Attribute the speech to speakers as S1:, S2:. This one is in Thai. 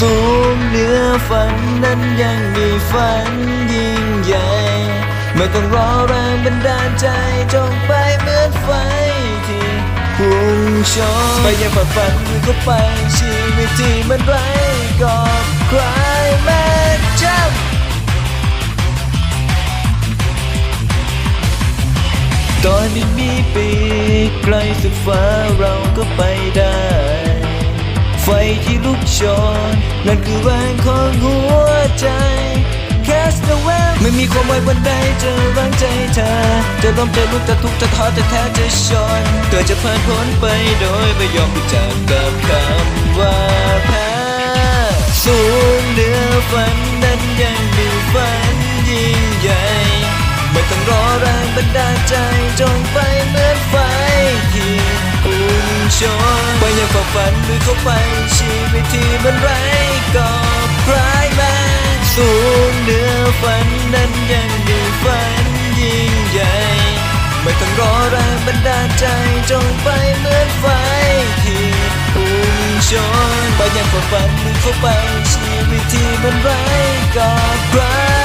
S1: สูงเหนือฝันนั้นยังมีฝันยิ่งใหญ่ ไม่ต้องรอแรงบันดาลใจจงไปเหมือนไฟที่พุ่งชนไปยังฝันฝันก็ไปชีวิตที่มันไร้กอบใครแม้จำตอนนี้มีปีกไกลสุดฟ้าเราก็ไปได้ ที่ลุกโชนนั่นคือแรงของหัวใจ Cast away ไม่มีความหมายวันใดจะวางใจเธอ จะล้มจะลุกจะทุกข์จะท้อจะแท้จะชนเธอจะผ่านพ้นไปโดยไม่ยอมรู้จักกับคำว่าแพ้สูงเหนือฝัน ยังควาฝันหรือเข้าไป ชีวิตที่มันไร้กอบใครแม้สูงเหนือฝันนั้นยังมีฝันยิ่งใหญ่ ไม่ต้องรอแรงบันดาลใจจงไปเหมือนไฟที่อุ่นชนไปยังควาฝันหรือเข้าไป ชีวิตที่มันไร้กอบใครแม้